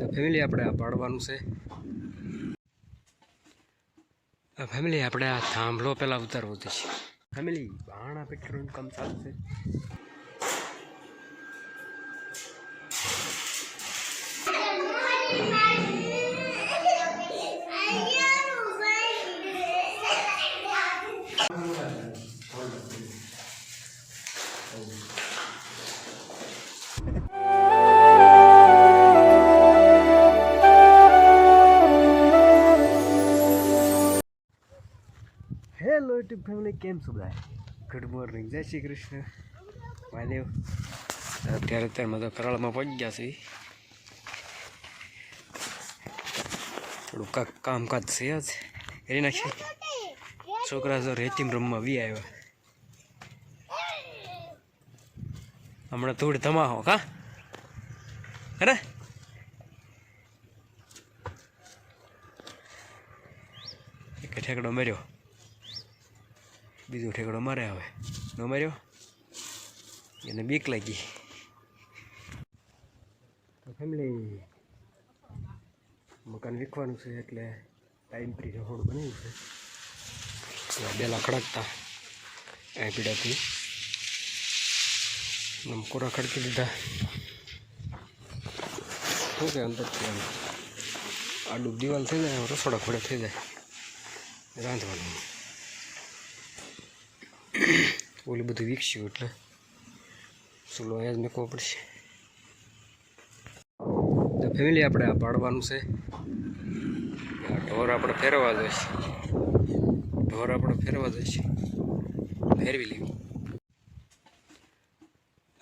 તો ફેમિલી આપણે આ પાડવાનું છે. ફેમિલી આપણે આ થાંભલો પહેલાં ઉતારવો છે. ફેમિલી ભાણા પેટ્રોલ કામ ચાલુ છે. કેમ છો બધા? ગુડ મોર્નિંગ જય શ્રી કૃષ્ણ. મહાદેવ. અત્યારે અત્યારમાં તો કરાળમાં પડી ગયા છે થોડું કાંક કામકાજ છે જ. કરી નાખીએ છોકરા તો રેતીમ રમવા બી આવ્યા. હમણાં થોડી ધમાહો કા અરે! ઠેકડો મર્યો. બીજો ઠેકડો મારે હવે. ન માર્યો? એને બીક લાગી. તો ફેમિલી મકાન વિકવાનું છે એટલે ટાઈમ ફ્રી રહોડ બન્યું છે. બેલા ખડકતા અહીં પીડાથી. આમ કોરા ખડકી દીધા. શું કે અંદરથી આડું દિવાલ થઈ જાય, રસોડા ખોડે થઈ જાય. રાંધવાનું. ઓલું બધું વિકસ્યું એટલે ચૂલો અહીંયા જ મૂકવો પડશે તો ફેમિલી આપણે આ પાડવાનું છે આ ઢોર આપણે ફેરવા જઈશ ઢોર આપણે ફેરવા જઈશ ફેરવી લેવી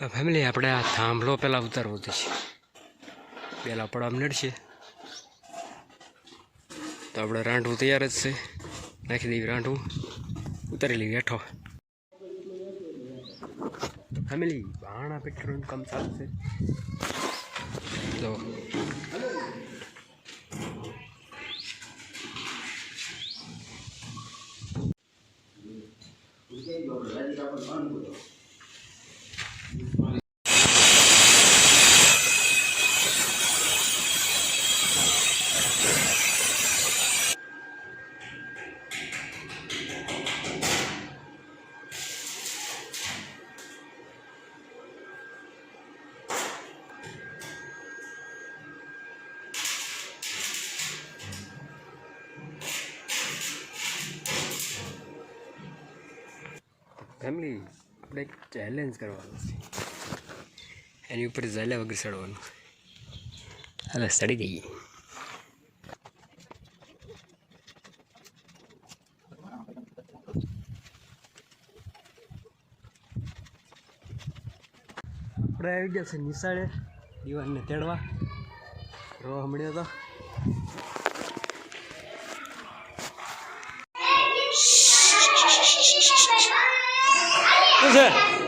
આ ફેમિલી આપણે આ થાંભલો પહેલાં ઉતારવો જઈશ પહેલાં પડામ નડશે તો આપણે રાંઢવું તૈયાર જ છે નાખી દેવી રાંઢવું ઉતારી લેવી હેઠો ફેમિલી ભાણા પેટ્રોલ કામ ચાલુ છે તો ફેમિલી આપણે એક ચેલેન્જ કરવાનું છે. એની ઉપર ઝાલ્યા વગર ચડવાનું. હાલે સડી જઈએ. આપણે આવી ગયા છે નિશાળે. દીવાનને તેડવા. રો હમણાં તો શું છે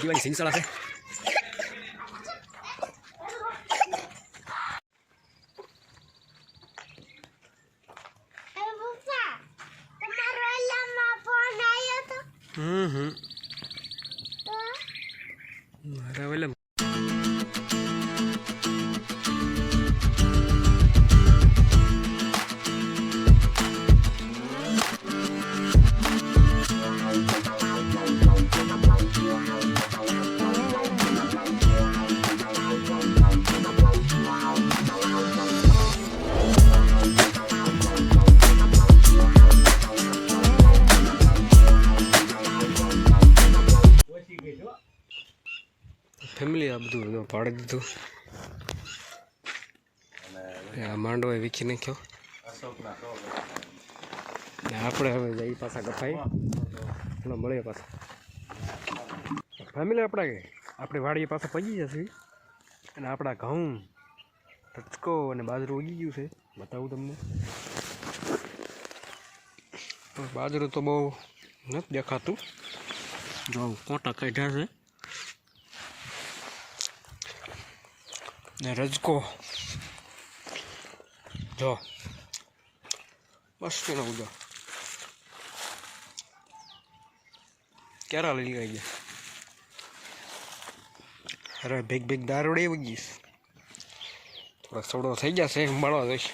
દીવાની સિંગસળા છે હમ આ બધું પાડી દીધું. આ માંડવો એ વીખી નાખ્યો. આપણે હવે જઈ પાછા કપાઈ મળીએ પાછા. ફેમિલી આપણા કે? આપણી વાડીએ પાછા પગી જશે અને આપણા ઘઉં ટચકો અને બાજરું ઉગી ગયું છે. બતાવું તમને. બાજરું તો બહુ નથી દેખાતું. જો કોટા કાઢ્યા છે. ને રજકો જો મસ્ત નો ઉજો ક્યારે લઈ ગઈ ગયા અરે ભેગ ભેગ દારૂડી આવી ગઈશ થોડો થોડો થઈ જશે મળવા જઈશ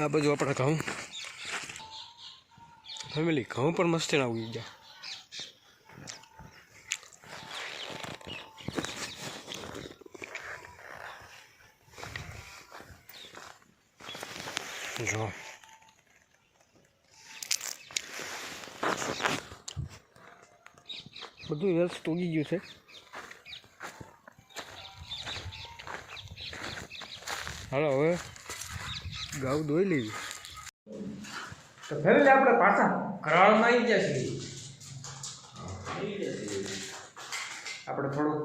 આ બાજુ આપણે ઘઉં ફેમિલી ઘઉં પણ મસ્તી ઉગી ગયા જો બધું રસ ઉગી ગયું છે હાલો હવે ગાઉ દોઈ લેવી તો ફેમિલી આપણે પાછા. કરાળમાં આવી ગયા છીએ. આપણે થોડું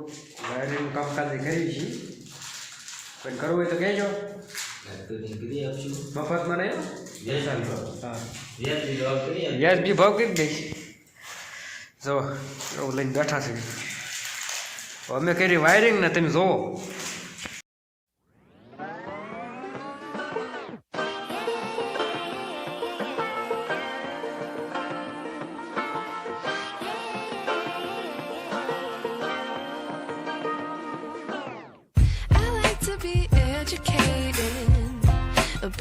વાયરિંગ કામકાજ કરીએ છીએ પણ કરવું હોય તો કહેજો. મફતમાં નહીં વ્યાજબી બી ભાવ કરી દઈશ. જો એવું લઈને બેઠા છે. અમે કરી વાયરિંગ ને તમે જોવો I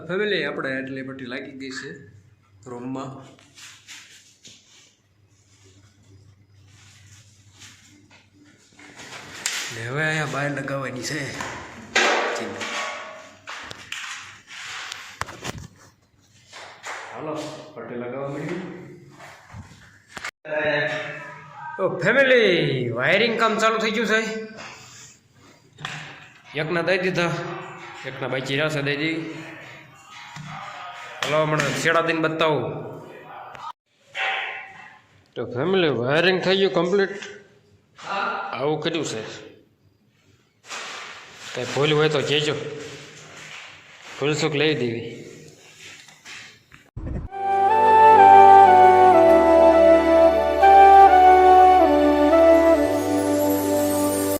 ફેમિલી આપણે એટલી પટ્ટી લાગી ગઈ છે રૂમમાં ને હવે અહીંયા બહાર લગાવવાની છે. હાલો, પટ્ટી લગાવવા મળ્યું તો ફેમિલી વાયરિંગ કામ ચાલુ થઈ ગયું છે. એકના દઈ દીધા, એકના બાકી છે દઈ દી હલો મને છેડા દઈને બતાવું. તો ફેમિલી વાયરિંગ થઈ ગયું કમ્પ્લીટ આવું કર્યું છે. કંઈ ભૂલ હોય તો કહેજો. ભૂલ સુખ લઈ દેવી